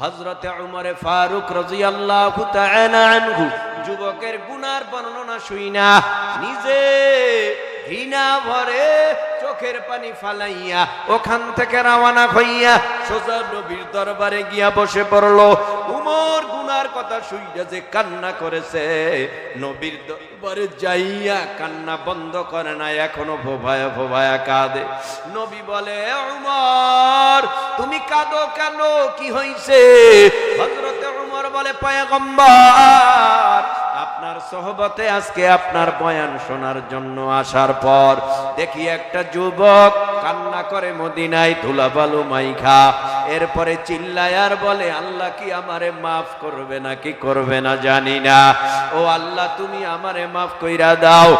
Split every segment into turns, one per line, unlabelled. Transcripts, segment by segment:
হজরতে উমরে ফারুক রাজি আল্লাহ যুবকের গুনার বর্ণনা শুই না। নিজে ঘৃণা ভরে চোখের পানি ফালাইয়া ওখান থেকে রওনা হইয়া সোজা নবীর দরবারে গিয়া বসে পড়ল। উমর গুনার কথা শুইয়া যে কান্না করেছে, নবীর দরবারে যাইয়া কান্না বন্ধ করে না এখনও ভোভায়া ভোভায়া কাঁদে। নবী বলে উমর, তুমি কাঁদো কেন? কি হইছে? হজরতে উমর বলে, পয়গম্বর আপনার সহবতে আজকে আপনার বয়ান শোনার জন্য আসার পর দেখি একটা যুবক কান্না করে মদিনায় ধুলাবালু মাইখা, এরপরে চিল্লায় আর বলে, আল্লাহ কি আমারে মাফ করবে না, কি করবে না জানি না। ও আল্লাহ, তুমি আমারে মাফ কইরা দাও।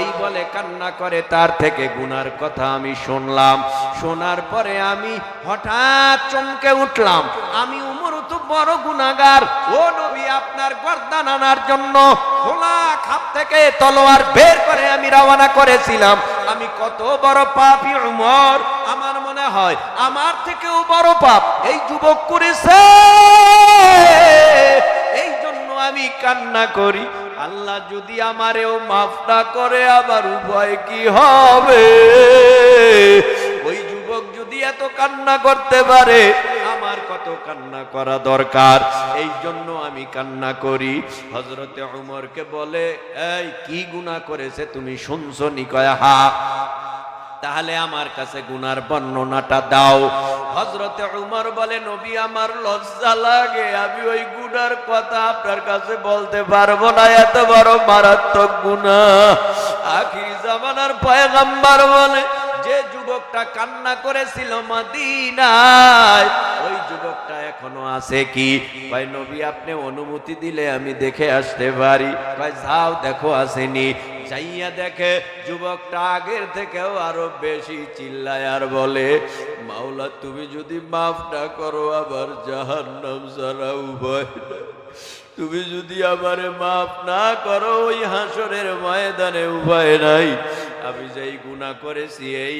এই বলে কান্না করে, তার থেকে গুনার কথা আমি শুনলাম। শোনার পরে আমি হঠাৎ চমকে উঠলাম। আমি উমর বড় গুনাগার ও নবী, আপনার গর্দান আনার জন্য খোলা খাপ থেকে তলোয়ার বের করে আমি রওনা করেছিলাম। আমি কত বড় পাপী উমর। আমার মনে হয় আমার থেকেও বড় পাপ এই যুবক করেছে। এই জন্য আমি কান্না করি। আল্লাহ যদি আমারেও মাফটা করে, আবার উভয় কি হবে? ওই যুবক যদি এত কান্না করতে পারে কত কান্না করা দরকার। এই জন্য আমি কান্না করি। হজরতে উমরকে বলে, এই, কি গুনাহ করেছে তুমি শুনছো নিকয়? হা তাহলে আমার কাছে গুনার বর্ণনাটা দাও। হজরতে উমর বলে, নবী, আমার লজ্জা লাগে। আমি ওই গুনার কথা আপনার কাছে বলতে পারব না। এত বড় মারাত্মক গুণা আখির জামানার পয়গাম্বার বলে যে যুবকটা কান্না করেছিল মদিনায়, ওই যুবকটা এখনও আছে কি? ভাই নবী, আপনি অনুমতি দিলে আমি দেখে আসতে পারি। ভাই যাও, দেখো, আসেনি। চাইয়া দেখে যুবকটা আগের থেকেও আরও বেশি চিল্লায় আর বলে, মাওলা, তুমি যদি মাফ না করো, আবার জাহান্নাম সারা উভয়। তুমি যদি আমারে মাফ না করো, ওই হাসরের ময়দানে উভয় নাই। আমি যেই গুনাহ করেছি, এই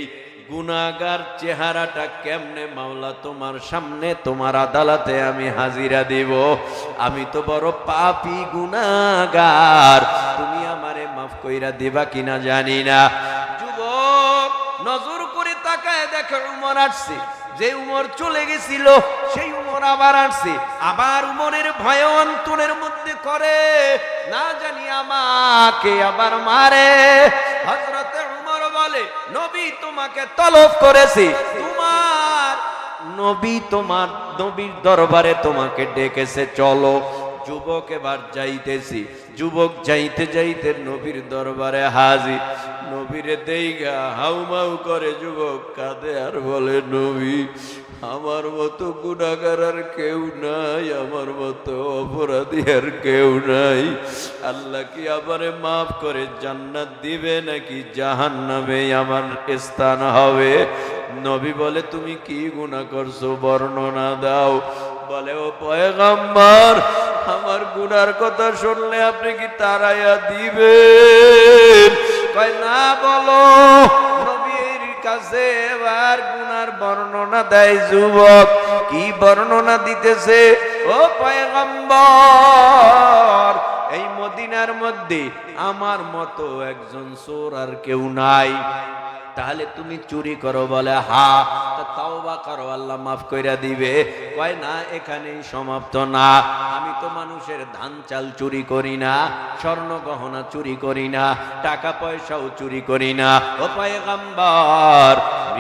গুনাগার চেহারাটা কেমনে মাওলা তোমার সামনে, তোমার আদালতে আমি হাজিরা দেব? আমি তো বড় পাপি গুনাগার তুমি আমারে মাফ কইরা দিবা কিনা জানি না। যুবক, নজর করে তাকায় দেখে, উমর আসছে। যে উমর চলে গেছিল, সেই উমর আবার আসছে। আবার উমরের ভয় অন্তরের মধ্যে করে, না জানি আমাকে আবার মারে। নবী তোমাকে তলব করেছি। তোমার নবী তোমার নবীর দরবারে তোমাকে ডেকেছে, চলো। যুবক এবার যাইতেছি। যুবক যাইতে যাইতে নবীর দরবারে হাজির। নবীরে দেইগা হাউমাউ করে যুবক কাঁদে আর বলে, নবী আমার মতো গুণাগার আর কেউ নাই, আমার মতো অপরাধী আর কেউ নাই। আল্লাহ কি আমারে মাফ করে জান্নাত দিবে নাকি জাহান্নামে আমার স্থান হবে? নবী বলে, তুমি কি গুণা করছ? বর্ণনা দাও। বলে, ও পয়গাম্বার, আমার গুনার কথা শুনলে আপনি কি তারাইয়া দিবেন? কয়, না, বলো। কাছে এবার গুনার বর্ণনা দেয় যুবক। কি বর্ণনা দিতেছে? ও পয়গম্বর এই মদিনার মধ্যে আমার মতো একজন চোর আর কেউ নাই। তাহলে তুমি চুরি করো বলে, হা, তা তাওবা করো, আল্লাহ মাফ কইরা দিবে। কয়, না, এখানেই সমাপ্ত না। আমি তো মানুষের ধান চাল চুরি করি না, স্বর্ণ গহনা চুরি করি না, টাকা পয়সাও চুরি করি না। ও পয়গাম্বার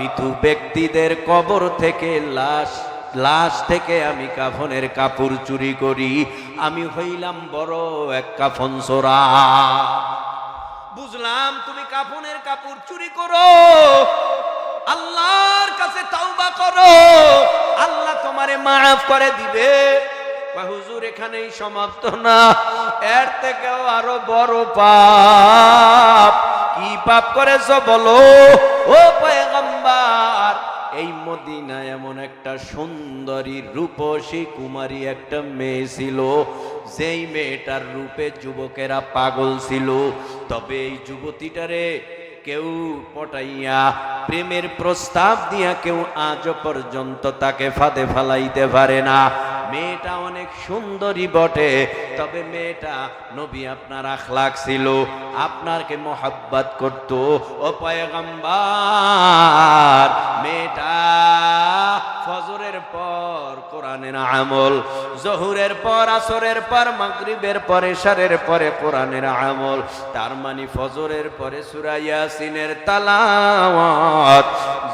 ঋতু ব্যক্তিদের কবর থেকে লাশ লাশ থেকে আমি কাফনের কাপড় চুরি করি। আমি হইলাম বড় এক কাফন সোরা বুঝলাম তুমি কাফনের কাপড় চুরি করো। আল্লাহর কাছে তাওবা করো। আল্লাহ তোমারে মাফ করে দিবে। হুজুর, এখানেই সমাপ্ত না। এর থেকেও আরও বড় পাপ। কি পাপ করেছ বলো? ও পয়গম্বর এই মদিনা এমন একটা সুন্দরী রূপসী কুমারী একটা মেয়ে ছিল। যেই মেয়েটার রূপে যুবকেরা পাগল ছিল। তবে এই যুবতীটারে কেউ পটাইয়া, প্রেমের প্রস্তাব দিয়া কেউ আজ পর্যন্ত তাকে ফাঁদে ফালাইতে পারে না। মেয়েটা অনেক সুন্দরী বটে, তবে মেয়েটা নবী আপনার আখলাক ছিল, আপনারকে মহাব্বাত করত। ও মেয়েটা কোরআনের আমল। জহুরের পর, আসরের পর, মাগরিবের পরে সারের পরে কোরআনের আমল। তার মানে ফজরের পরে সূরা ইয়াসিনের তালাওয়াত।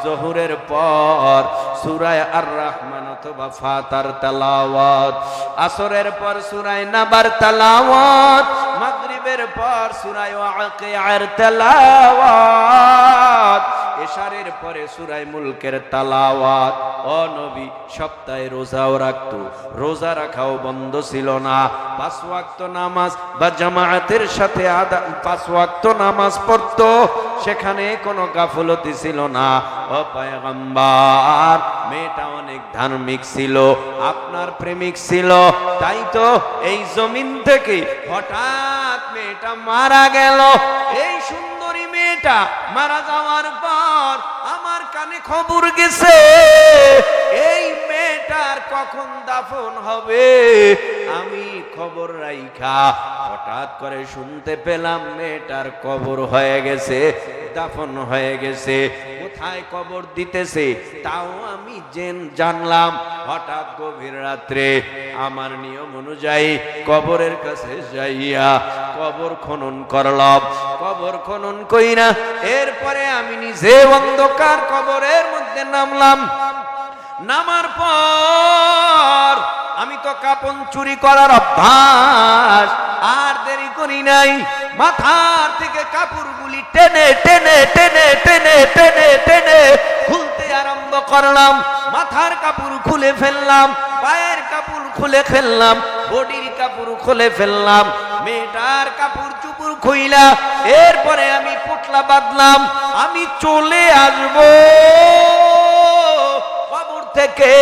জহুরের পর সূরা আর রহমান অথবা ফাতার তালাওয়াত। আসরের পর সূরা নাবার তালাওয়াত। মাগরিবের পর সূরা ওয়াকিয়ার তালাওয়াত, এশারের পরে সুরাই মুলকের তালাওয়াত। ও নবী, সপ্তাহে রোজাও রাখতো, রোজা রাখাও বন্ধ ছিল না। পাঁচ ওয়াক্ত নামাজ বা জামায়াতের সাথে আদা, পাঁচ ওয়াক্ত নামাজ পড়তো, সেখানে কোনো গাফলতি ছিল না। ও পয়গম্বর, মেয়েটা অনেক ধার্মিক ছিল, আপনার প্রেমিক ছিল, তাই তো এই জমিন থেকে হঠাৎ মেয়েটা মারা গেল। এই সুন্দরী মেয়েটা মারা যাওয়ার পর আমার কানে খবর গেছে এই মেয়েটার কখন দাফন হবে? আমি খবর রাইখা, হঠাৎ করে শুনতে পেলাম মেয়েটার কবর হয়ে গেছে, দাফন হয়ে গেছে। কোথায় কবর দিতেছে? তাও আমি জেন জানলাম। হঠাৎ গভীর রাত্রে আমার নিয়ম অনুযায়ী কবরের কাছে যাইয়া কবর খনন করলাম। কবর খনন কইরা এরপরে আমি নিজে অন্ধকার কবরের মধ্যে নামলাম। নামার পর আমি তো কাপন চুরি করার অভ্যাস, আর দেরি করি নাই। মাথার থেকে কাপড়গুলি টেনে টেনে টেনে টেনে টেনে টেনে খুলতে আরম্ভ করলাম। মাথার কাপড় খুলে ফেললাম, পায়ের কাপড় খুলে ফেললাম, বডির কাপড় খুলে ফেললাম, মেয়েটার কাপড় চুপুর খুইলা, এরপরে আমি পুটলা বাঁধলাম, আমি চলে আসব। থেকে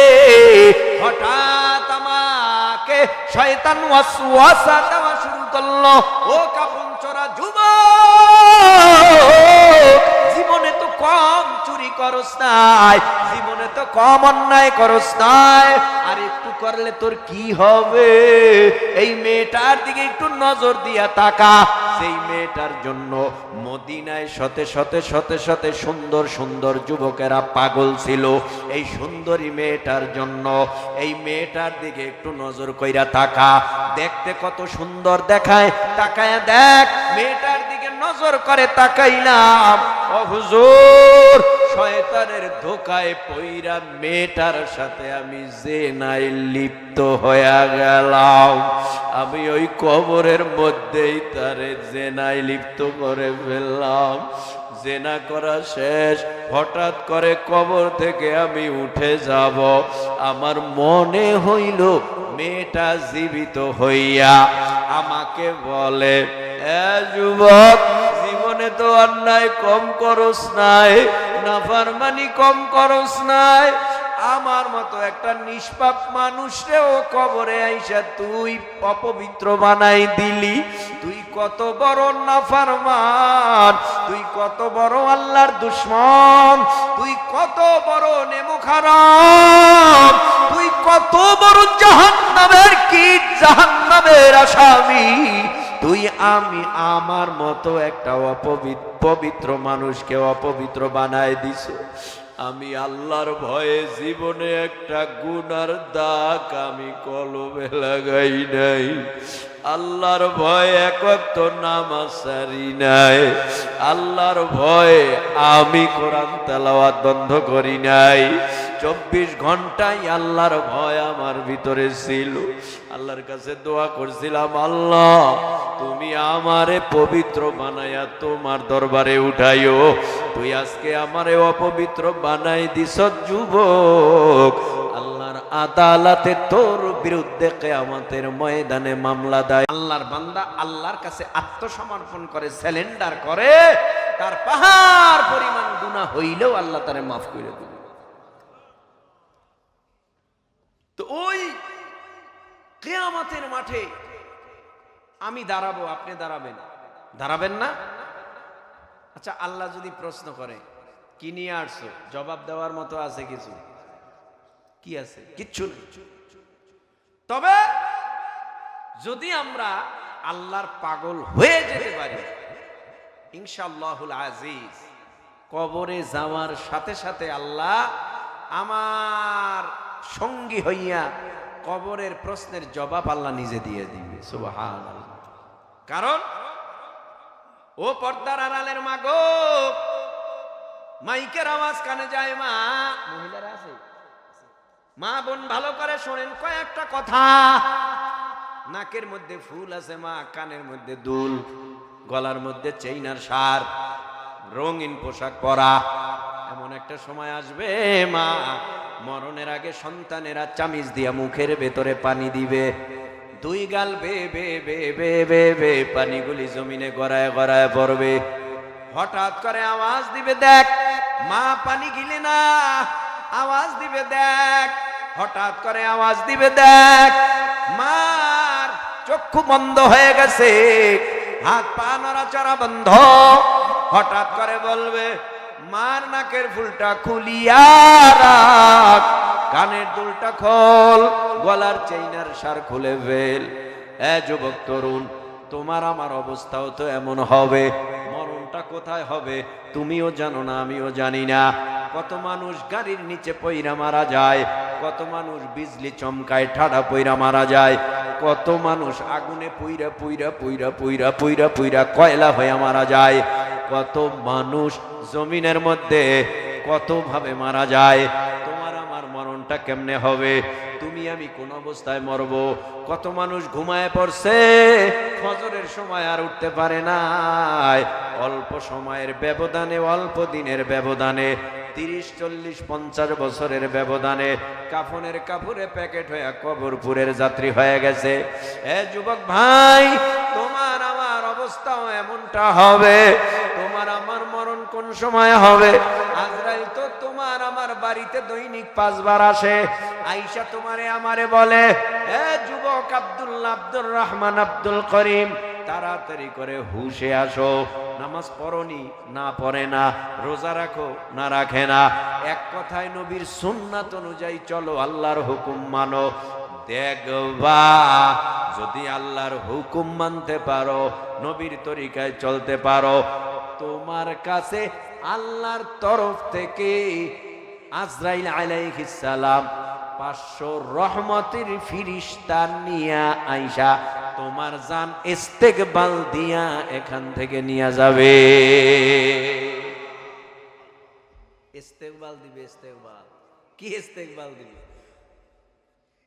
হঠাৎ আমাকে শয়তান ওয়াসওয়াসা দেওয়া শুরু করল। ও কাপন চোরা যুবক! কম চুরি করস নাই। জীবনে তো কম অন্যায় করস নাই। আর একটু করলে তোর কি হবে? এই মেয়েটার দিকে একটু নজর দিয়া তাকা। সেই মেয়েটার জন্য মদিনায় শতে শতে শতে শতে সুন্দর সুন্দর যুবকেরা পাগল ছিল। এই সুন্দরী মেয়েটার জন্য এই মেয়েটার দিকে একটু নজর কইরা তাকা। দেখতে কত সুন্দর দেখায়। তাকায় দেখ, মেয়েটার দিকে নজর করে তাকাইলাম। ও হুজুর। শয়তানের ধোকায় পইরা মেয়েটার সাথে আমি যে নাই লিপ্ত হয়ে গেলাম। আমি ওই কবরের মধ্যেই তারে জেনাই লিপ্ত করে ফেললাম। জেনা করা শেষ। হঠাৎ করে কবর থেকে আমি উঠে যাব। আমার মনে হইল মেয়েটা জীবিত হইয়া আমাকে বলে যুবক জীবনে তো অন্যায় কম করস নাই। নাফারমানি কম করস নাই। আমার মতো একটা নিষ্পাপ মানুষরেও কবরে আইসা তুই অপবিত্র বানাই দিলি। তুই কত বড় নাফারমান তুই কত বড় আল্লাহর দুশ্মন, তুই কত বড় নেমুখারাম তুই কত বড় জাহান্নামের কীট জাহান্নামের আসামি। তুই আমি আমার মতো একটা অপবিত্র, পবিত্র মানুষকে অপবিত্র বানায় দিছ। আমি আল্লাহর ভয়ে জীবনে একটা গুনার দাগ আমি কলমে লাগাই নাই। আল্লাহর ভয়ে একক তো নামাজ সারি নাই। আল্লাহর ভয়ে আমি কোরআন তেলাওয়াত বন্ধ করি নাই। চব্বিশ ঘন্টায় আল্লাহর ভয় আমার ভিতরে ছিল। আল্লাহর কাছে দোয়া করছিলাম, আল্লাহ, তুমি আমারে পবিত্র বানাইয়া তোমার দরবারে উঠাইও। তুই আজকে আমারে অপবিত্র বানাই দিস যুবক। আল্লাহর আদালতে তোর বিরুদ্ধে কেয়ামতের ময়দানে মামলা দেয়। আল্লাহর বান্দা আল্লাহর কাছে আত্মসমর্পণ করে স্যালেন্ডার করে, তার পাহাড় পরিমাণ গুনাহ হইলেও আল্লাহ তারে মাফ করে তো ওই কেয়ামতের মাঠে আমি দাঁড়াবো, আপনি দাঁড়াবেন। দাঁড়াবেন না? আচ্ছা আল্লাহ যদি প্রশ্ন করে, কি নিয়ে আসছো? জবাব দেওয়ার মতো আছে কিছু? কি আছে? কিচ্ছু নেই। তবে যদি আমরা আল্লাহর পাগল হয়ে যেতে পারি, ইনশাআল্লাহুল আজিজ, কবরে যাওয়ার সাথে সাথে আল্লাহ আমার সঙ্গী হইয়া কবরের প্রশ্নের জবাব আল্লাহ নিজে দিয়ে দিবে সুবহান কারণ ও পর্দার আড়ালের মা গো, মাইকের আওয়াজ কানে যায়, মা। মহিলারা আছে? মা বোন ভালো করে শোনেন, কয়েকটা কথা। নাকের মধ্যে ফুল আছে, মা, কানের মধ্যে দুল, গলার মধ্যে চেইনার সার, রঙিন পোশাক পরা। এমন একটা সময় আসবে, মা। মরণের আগে সন্তানেরা চামিজ দিয়া মুখের ভেতরে পানি দিবে। দুই গাল বে বে বে বে বে বে, পানিগুলি জমিনে গড়ায় গড়ায় পড়বে। হঠাৎ করে আওয়াজ দিবে, দেখ, মা পানি গিলে না। আওয়াজ দিবে, দেখ। হঠাৎ করে আওয়াজ দিবে, দেখ, মার চক্ষু বন্ধ হয়ে গেছে। হাত পা নড়াচড়া বন্ধ। হঠাৎ করে বলবে মার নাকের ফুলটা খুলিয়া কানের দুলটা খোল, গলার চেইনার সার খুলে ফেল। এ যুবক তরুণ, তোমার আমার অবস্থাও তো এমন হবে। মরণটা কোথায় হবে? তুমিও জানো না, আমিও জানি না। কত মানুষ গাড়ির নিচে পইরা মারা যায়, কত মানুষ বিজলি চমকায়, ঠাডা পইরা মারা যায়, কত মানুষ আগুনে পুইরা পুইরা পুইরা পুইরা পুইরা পুইরা কয়লা হয়ে মারা যায়। কত মানুষ জমিনের মধ্যে কত ভাবে মারা যায়? তোমার আমার মরণটা কেমনে হবে? তুমি আমি কোন অবস্থায় মরব? কত মানুষ ঘুমায় পড়ছে? ফজরের সময় আর উঠতে পারে না অল্প সময়ের ব্যবধানে, অল্প দিনের ব্যবধানে, তিরিশ, চল্লিশ, পঞ্চাশ বছরের ব্যবধানে কাফনের কাপড়ে প্যাকেট হয়ে কবরপুরের যাত্রী হয়ে গেছে। এ যুবক ভাই, তোমার আমার অবস্থাও এমনটা হবে। তোমার আমার মরণ কোন সময় হবে? আজরাইল তো তোমার আমার বাড়িতে দৈনিক পাঁচবার আসে। আইসা তোমারে আমারে বলে, এ যুবক আব্দুল্লাহ আব্দুর রহমান আব্দুল করিম, তাড়াতাড়ি করে হুশে আসো। নামাজ পড়নি, না পড়ে না। রোজা রাখো, না রাখে না। এক কথায় নবীর সুন্নাত অনুযায়ী চলো, আল্লাহর হুকুম মানো। দেখবা, যদি আল্লাহর হুকুম মানতে পারো, নবীর তরিকায় চলতে পারো, তোমার কাছে আল্লাহর তরফ থেকে আজরাইল সালাম পাঁচশো রহমতের ফিরিস্তা নিয়া আইসা তোমার জান ইস্তেকবাল দিয়া এখান থেকে নিয়ে যাবে। ইস্তেকবাল দিবে, ইস্তেকবাল। কি ইস্তেকবাল দিবে?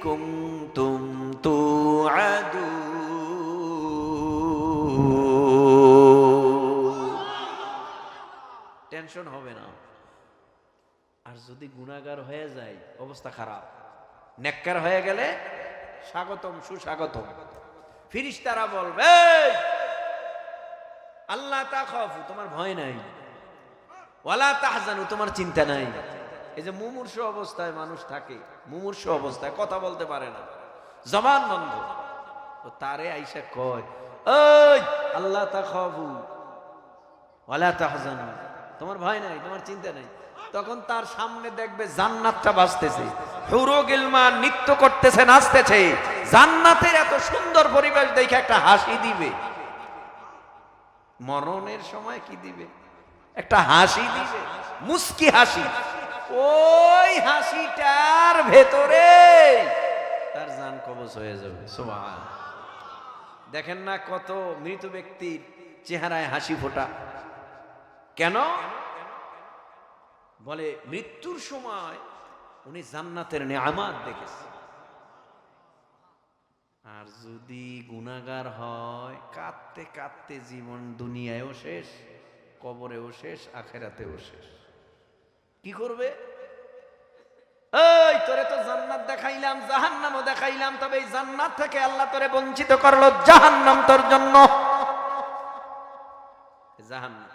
كنتم توعدون টেনশন হবে না আর যদি গুণাগার হয়ে যায় অবস্থা খারাপ নেককার হয়ে গেলে স্বাগতম সুস্বাগতম ফিরিস্তারা বলবে আল্লাহ তা খফু তোমার ভয় নাই ওয়ালা তাহজানু তোমার চিন্তা নাই এই যে মুমূর্ষ অবস্থায় মানুষ থাকে, মুমূর্ষ অবস্থায় কথা বলতে পারে না। জবান বন্ধ। ও তারে আইসা কয় আল্লাহ তা তাহজানু তোমার ভয় নাই, তোমার চিন্তা নাই। তখন তার সামনে দেখবে জান্নাতটা বাঁচতেছে। হুরো গিলমা নৃত্য করতেছে, নাচতেছে। জান্নাতের এত সুন্দর পরিবেশ দেখে একটা হাসি দিবে। মরণের সময় কি দিবে? একটা হাসি দিবে। মুস্কি হাসি। ওই হাসিটার ভেতরে। তার জান কবচ হয়ে যাবে। সুবহান। দেখেন না কত মৃত ব্যক্তির চেহারায় হাসি ফোটা। কেন? বলে, মৃত্যুর সময় উনি জান্নাতের নেয়ামাত দেখেছে। আর যদি গুণাগার হয়, কাঁদতে কাঁদতে জীবন দুনিয়ায়ও শেষ, কবরেও শেষ, আখেরাতেও শেষ। কি করবে? এই, তোরে তো জান্নাত দেখাইলাম, জাহান্নামও দেখাইলাম, তবে এই জান্নাত থেকে আল্লাহ তোরে বঞ্চিত করল জাহান্নাম তোর জন্য। জাহান্নাম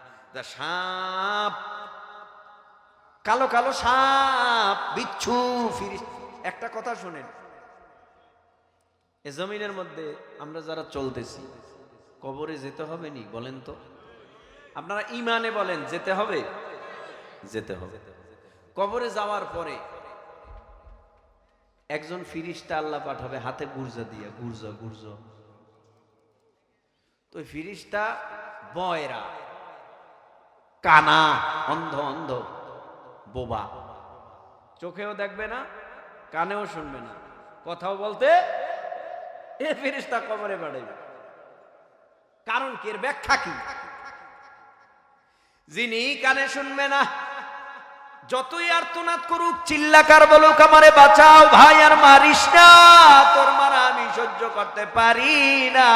সাপ, কালো কালো সাপ, বিচ্ছু ফিরিস। একটা কথা শুনেন, এ জমিনের মধ্যে আমরা যারা চলতেছি, কবরে যেতে হবে নি, বলেন তো? আপনারা ইমানে বলেন, যেতে হবে? যেতে হবে। কবরে যাওয়ার পরে একজন ফিরিস্তা আল্লাহ পাঠাবে, হাতে গুর্জা দিয়া, গুর্জা, গুর্জ। তো ফিরিস্তা বয়রা, কানা, অন্ধ অন্ধ, বোবা। চোখেও দেখবে না, কানেও শুনবে না। কথাও বলতে এ ফিরিস্তা কবরে বাড়াইবে কারণ কি? এর ব্যাখ্যা কি? যিনি কানে শুনবে না যতই আর্তনাদ করুক, চিল্লাকার বলুক, আমারে বাঁচাও ভাই, আর মারিস না। তোর মারা আমি সহ্য করতে পারি না।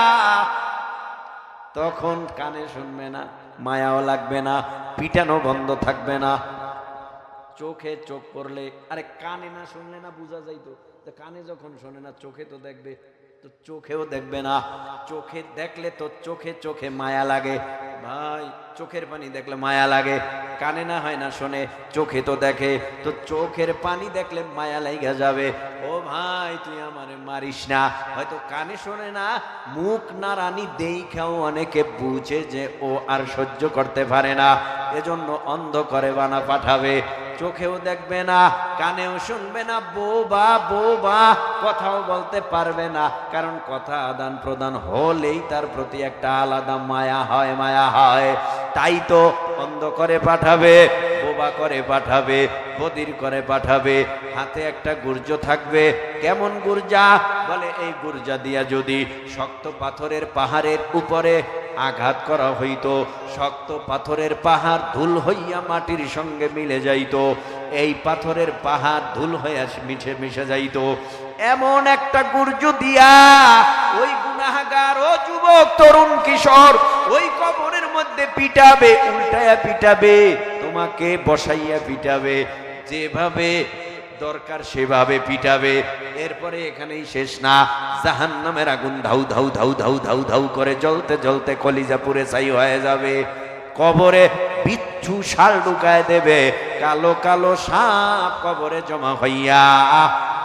তখন কানে শুনবে না, মায়াও লাগবে না, পিটানো বন্ধ থাকবে না। চোখে চোখ পড়লে, আরে কানে না শুনলে না বোঝা যাইতো। কানে যখন শোনে না, চোখে তো দেখবে তো চোখেও দেখবে না। চোখে দেখলে তো চোখে চোখে মায়া লাগে। ভাই, চোখের পানি দেখলে মায়া লাগে। কানে না হয় না শোনে, চোখে তো দেখে। তো চোখের পানি দেখলে মায়া লাইগা যাবে। ও ভাই, তুই আমারে মারিস না। হয়তো কানে শোনে না, মুখ না রানি দেখাও অনেকে বুঝে যে ও আর সহ্য করতে পারে না। এজন্য অন্ধ করে বানা পাঠাবে। চোখেও দেখবে না, কানেও শুনবে না, বোবা বোবা, কথাও বলতে পারবে না। কারণ কথা আদান প্রদান হলেই তার প্রতি একটা আলাদা মায়া হয় মায়া হয়। তাই তো অন্ধ করে পাঠাবে। বোবা করে পাঠাবে, বদির করে পাঠাবে, হাতে একটা গুর্জ থাকবে। কেমন গুর্জা? বলে, এই গুর্জা দিয়া যদি শক্ত পাথরের পাহাড়ের উপরে আঘাত করা হইতো, শক্ত পাথরের পাহাড় ধুল হইয়া মাটির সঙ্গে মিলে যাইত, এই পাথরের পাহাড় ধুল হইয়া মিশে মিশে যাইত। এমন একটা গুর্জ দিয়া, ওই গুনাহগার ও যুবক, তরুণ কিশোর, ওই মধ্যে পিটাবে, উল্টায়া পিটাবে, তোমাকে বসাইয়া পিটাবে। যেভাবে দরকার সেভাবে পিটাবে। এরপরে এখানেই শেষ না। জাহান নামের আগুন ধাউ ধাউ ধাউ ধাউ ধাউ ধাউ করে জ্বলতে জ্বলতে কলিজা পুরে হয়ে যাবে। কবরে বিচ্ছু শাল ঢুকায় দেবে। কালো কালো সাপ কবরে জমা হইয়া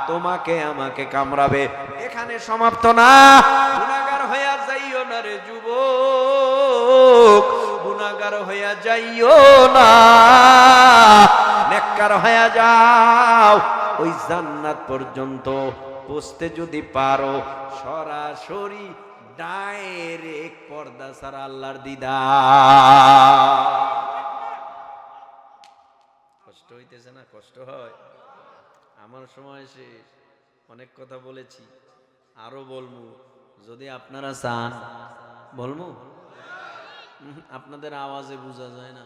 তোমাকে আমাকে কামড়াবে। এখানে সমাপ্ত না। গুনাগার হইয়া যাইও না রে যুবক। গুনাগার হইয়া যাইও না। নেককার হইয়া যাও। ওই জান্নাত পর্যন্ত পৌঁছতে যদি পারো, সরাসরি ডাইরেক্ট পর্দা সারা আল্লাহর দিদা কষ্ট হইতেছে না? কষ্ট হয়। আমার সময় শেষ। অনেক কথা বলেছি। আরও বলব যদি আপনারা চান বলব আপনাদের আওয়াজে বোঝা যায় না।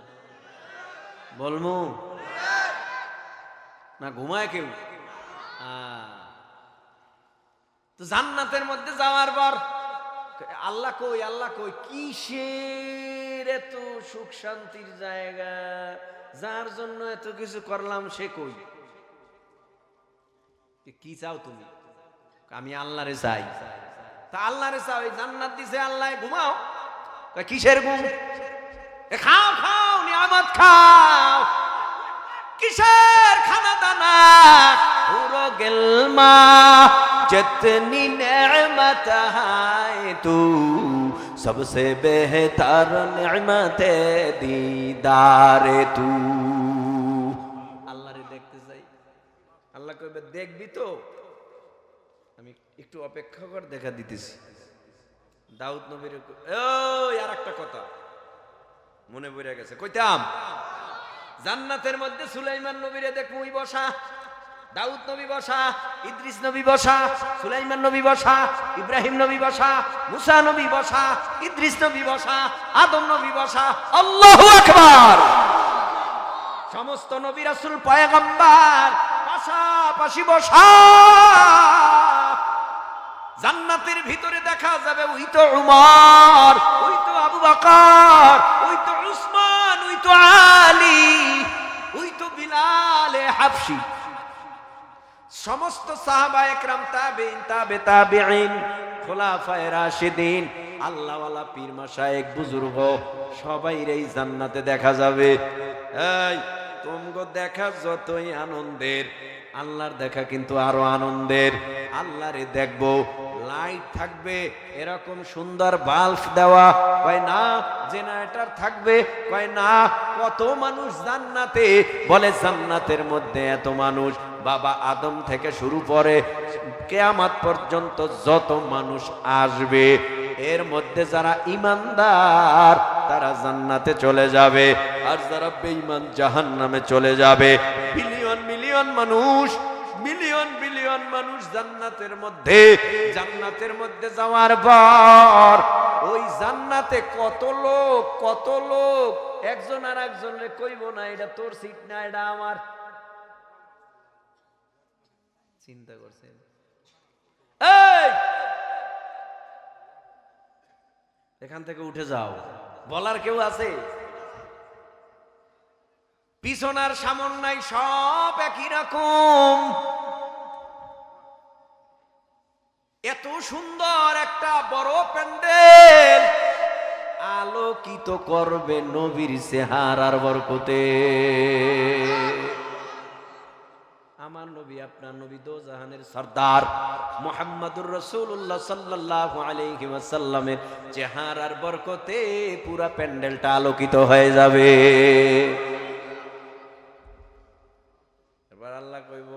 বলব না, ঘুমায় কেউ? তো জান্নাতের মধ্যে যাওয়ার পর আল্লাহ কই আল্লাহ কই, কিসের এত সুখ শান্তির জায়গা? যার জন্য এত কিছু করলাম, সে কই? কি চাও তুমি? আমি আল্লাহরে চাই। তা আল্লাহরে চাও, এই জান্নাত দিছে আল্লাহ, ঘুমাও। কিসের ঘুম এ খাও খাও নিয়ামত খাও কিসের খানা দানা পুরো গেলমা जितनी नेमत है तू सबसे बेहतर नेमत दीदार तू আল্লাহরে দেখতে চাই আল্লাহ কইবে দেখবি তো আমি একটু অপেক্ষা কর দেখা দিতেছি দাউদ নবীর আর একটা কথা। মনে পড়ে গেছে। কইতাম, জান্নাতের মধ্যে সুলাইমান নবীরে দেখব বসা, দাউদ নবী বসা, ইদ্রিস নবী বসা, সুলাইমান নবী বসা, ইব্রাহিম নবী বসা, মুসা নবী বসা, ইদ্রিস নবী বসা, আদম নবী বসা, আল্লাহু আকবার। সমস্ত নবী রাসূল, পয়গম্বর, পাশাপাশি বসা। জান্নাতের ভিতরে দেখা যাবে, ওই তো উমর, ওই তো আবু বকর, ওই তো উসমান, ওই তো আলী, ওই তো বিলালে হাফসি সমস্ত সাহাবা একরাম তাবেইন, তাবে তাবেইন, খোলাফায়ে রাশিদিন, আল্লাহওয়ালা পীর মাশায়েখ বুজুর্গ সবাই এই জান্নাতে দেখা যাবে। এই, তোমগো দেখা যতই আনন্দের, আল্লাহর দেখা কিন্তু আরও আনন্দের, আল্লাহরে দেখব লাইট থাকবে, এরকম সুন্দর বাল্ব দেওয়া। কয় না, জেনারেটর থাকবে। কয় না, কত মানুষ জান্নাতে? বলে, জান্নাতের মধ্যে এত মানুষ। বাবা আদম থেকে শুরু করে কেয়ামাত পর্যন্ত যত মানুষ আসবে, এর মধ্যে যারা ইমানদার, তারা জান্নাতে চলে যাবে। আর যারা বেঈমান জাহান্নামে চলে যাবে। বিলিয়ন মিলিয়ন মানুষ মিলিয়ন বিলিয়ন মানুষ জান্নাতের মধ্যে জান্নাতের মধ্যে যাওয়ার পর ওই জান্নাতে কত লোক কত লোক, একজন আর একজনের কইব না, এটা তোর সিট না, এটা আমার। চিন্তা করছেন? এই! এখান থেকে উঠে যাও। বলার কেউ আছে? পিছনার সামন নাই, সব একই রকম। এত সুন্দর একটা বড় প্যান্ডেল। আলোকিত করবে নবীর চেহারার বরকতে। আমার নবী, আপনার নবী দো জাহানের সর্দার মোহাম্মদুর রসুল্লাহ সাল্লাহ আলাইহি ওয়াসাল্লামের চেহারার বরকতে পুরা প্যান্ডেলটা আলোকিত হয়ে যাবে। এবার আল্লাহ কইব,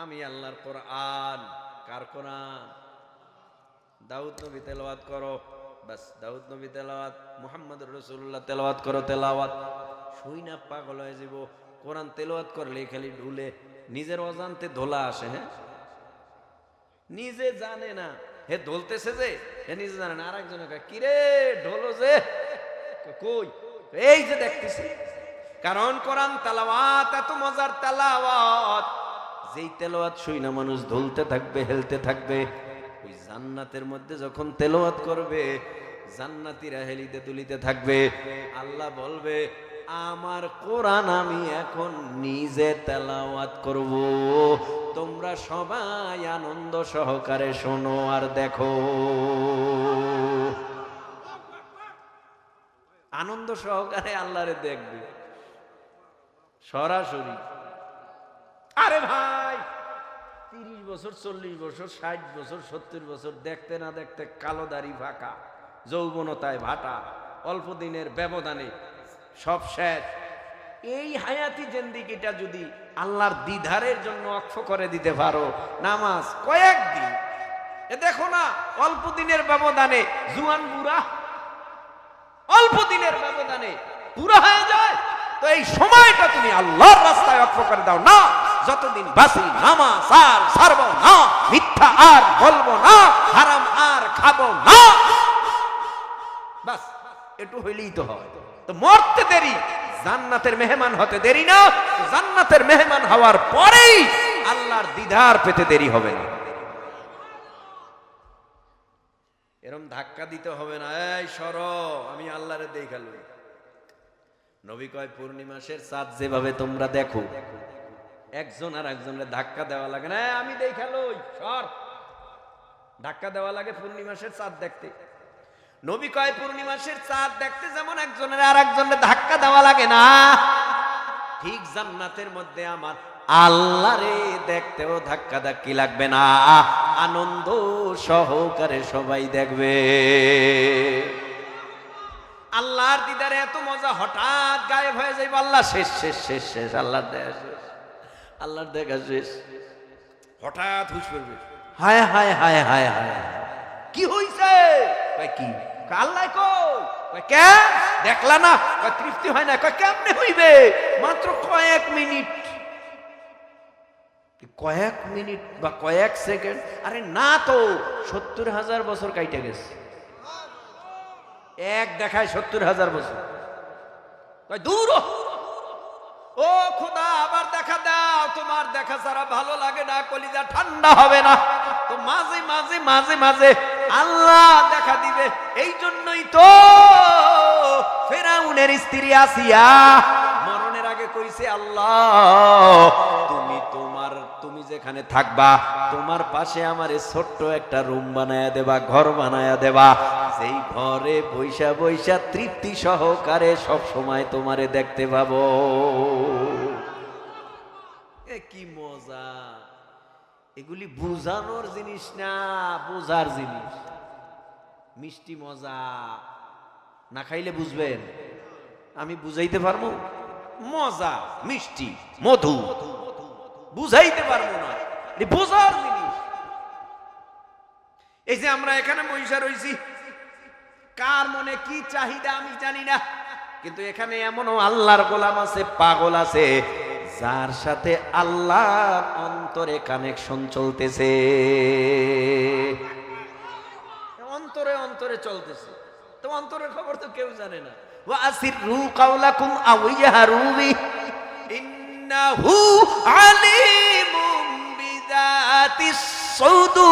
আমি আল্লাহর পর কোরআন কার কোরআন দাউদ নবী তেলাওয়াত করো। বাস, দাউদ নবী তেলাওয়াত মুহাম্মদ রসুল্লাহ তেলাওয়াত করো, তেলাওয়াত। শুই না, পাগল হয়ে যাব। কোরআন তেলাওয়াত করলে খালি ঢুলে, নিজের অজান্তে ধোলা আসে হ্যাঁ? নিজে জানে না, হে ধলতেছে যে, হে নিজে জানে না। আরেকজনে কয়, কিরে, ঢোলো যে? কই? এই যে দেখতেছি। কারণ কোরআন তেলাওয়াত, এত মজার তেলাওয়াত। যেই তেলাওয়াত শুই না মানুষ ধুলতে থাকবে, হেলতে থাকবে, ওই জান্নাতের মধ্যে যখন তেলাওয়াত করবে, জান্নাতীরা হেলিতে তুলিতে থাকবে। আল্লাহ বলবে, আমার কোরআন আমি এখন নিজে তেলাওয়াত করব। তোমরা সবাই আনন্দ সহকারে শোনো আর দেখো। আনন্দ সহকারে আল্লাহরে দেখবে। সরাসরি আরে ভাই, তিরিশ বছর, চল্লিশ বছর, ষাট বছর, সত্তর বছর, দেখতে না দেখতে কালো দাড়ি ফাঁকা, যৌবনতায় ভাটা, অল্প দিনের ব্যবধানে সব শেষ। এই হায়াতি জেন্দিগিটা যদি আল্লাহর দিধারের জন্য অক্ষ করে দিতে পারো, নামাজ কয়েকদিন, এ দেখো না, অল্প দিনের ব্যবধানে জুয়ান বুড়া, অল্প দিনের ব্যবধানে পুরা হয়ে যায়, তো এই সময়টা তুমি আল্লাহর রাস্তায় অক্ষ করে দাও, না। যতদিন বাসি নামাজ আর ছাড়বো না, মিথ্যা আর বলব না, হারাম আর খাব না। বাস একটু হইলেই তো হয়। তো মরতে দেরি, জান্নাতের মেহমান হতে দেরি না। জান্নাতের মেহমান হওয়ার পরেই আল্লাহর দিদার পেতে দেরি হবে না। এরম ধাক্কা দিতে হবে না। এই সর, আমি আল্লাহরে দেখাল নবী কয় পূর্ণিমাসের চাঁদ যেভাবে তোমরা দেখো একজন আর একজনের ধাক্কা দেওয়া লাগে না। "এই, আমি দেখালোই সর। ধাক্কা দেওয়া লাগে পূর্ণিমাসের চাঁদ দেখতে। নবী কয় পূর্ণিমাসের চাঁদ দেখতে যেমন একজনের আর একজনের ধাক্কা দেওয়া লাগে না। ঠিক জান্নাতের মধ্যে আমার আল্লাহরে দেখতেও ধাক্কা ধাক্কি লাগবে না। আনন্দ সহকারে সবাই দেখবে। আল্লাহর দিদারে এত মজা হঠাৎ গায়েব হয়ে যাইব। আল্লাহ শেষ শেষ শেষ শেষ আল্লাহ দেখা শেষ। আল্লাহর দেখা শেষ। হঠাৎ হুশ করবে। হায় হায় হায় হায় হায়। কি হইছে? কি? আল্লাহ কয় কেন দেখলা না? তৃপ্তি হয় না? কেমনে হইবে? মাত্র কয়েক মিনিট। কয়েক মিনিট বা কয়েক সেকেন্ড? আরে না তো সত্তর হাজার বছর কাইটে গেছে। এক দেখায় সত্তর হাজার বছর। দূর। ও খোদা আবার দেখা দাও। তোমার দেখা ছাড়া ভালো লাগে না, কলিজা ঠান্ডা হবে না। তো মাঝে মাঝে মাঝে মাঝে আল্লাহ দেখা দিবে। এই জন্যই তো ফেরাউনের স্ত্রী আসিয়া মরণের আগে কইছে, আল্লাহ, তুমি তোমার যেখানে থাকবা, তোমার পাশে আমার ছোট্ট একটা রুম বানায়া দেবা, ঘর বানায়া দেবা। সেই ঘরে বৈশা বৈশা তৃপ্তি সহকারে সব সময় তোমারে দেখতে পাবো। এ কি মজা। এগুলি বুঝানোর জিনিস না, বোঝার জিনিস। মিষ্টি মজা। না খাইলে বুঝবেন? আমি বুঝাইতে পারব? মজা, মিষ্টি, মধু। বুঝাইতে পারব না। বোঝার জিনিস। এই যে আমরা এখানে বৈশা রইছি, কার মনে কি চাহিদা আমি জানি না, কিন্তু এখানে এমনও আল্লাহর গোলাম আছে, পাগল আছে, যার সাথে আল্লাহ অন্তরে কানেকশন চলতেছে। অন্তরে অন্তরে চলতেছে। তো অন্তরের খবর তো কেউ জানে না। ওয়া আসিরু কাওলাকুম আও ইয়াহরু ইন্নাহু আলিমুম সুদূর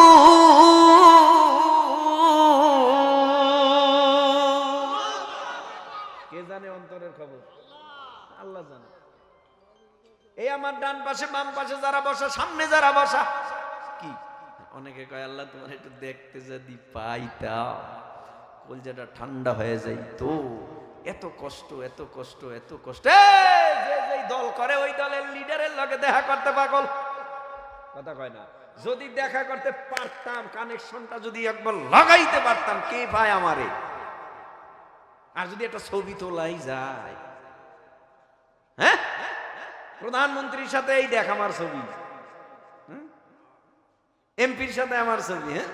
কে জানে অন্তরের খবর? আল্লাহ জানে। এই আমার ডান পাশে, বাম পাশে যারা বসা, সামনে যারা বসা, কি? অনেকে কয়, আল্লাহ, তোমার একটু দেখতে যদি পাইতাম কলজাটা ঠান্ডা হয়ে যাই তো। এত কষ্ট এত কষ্ট এত কষ্ট। দল করে, ওই দলের লিডারের লগে দেখা করতে পাগল। কথা কয় না? যদি দেখা করতে পারতাম কানেকশনটা যদি একবার লাগাইতে পারতাম, কে ভাই আমারে? আর যদি একটা ছবি তোলাই যায়? হ্যাঁ? প্রধানমন্ত্রীর সাথে এই দেখ আমার ছবি। এমপির সাথে আমার ছবি হ্যাঁ?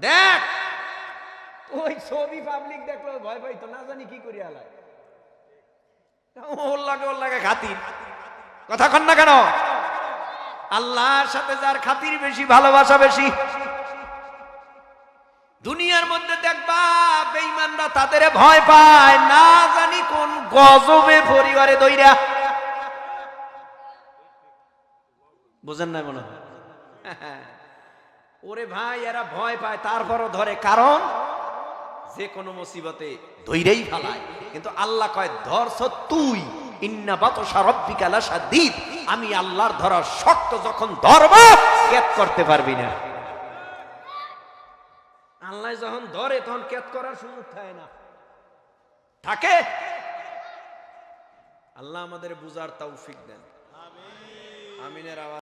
দেখ! ওই ছবি পাবলিক দেখল ভয় পাইতো, না জানি কি করি আলায় খাতির। কথা কন না কেন? আল্লাহর সাথে যার খাতির বেশি, ভালোবাসা বেশি। দুনিয়ার মধ্যে দেখবা, বেঈমানরা তাদের ভয় পায়, না জানি কোন গজবে পরিবারে দইরা। বুঝেন না মনে হয় ওরে ভাই, এরা ভয় পায়, তারপরও ধরে। কারণ যে কোনো মুসিবতে ধৈরেই ফেলায়। কিন্তু আল্লাহ কয় ধরছ তুই। আমি আল্লাহর ধরা শক্ত যখন করতে পারবি না। আল্লাহ যখন ধরে, তখন কেত করার সুযোগ থাকে না। থাকে? আল্লাহ আমাদের বুঝার তৌফিক দেন। আমিনের আওয়াজ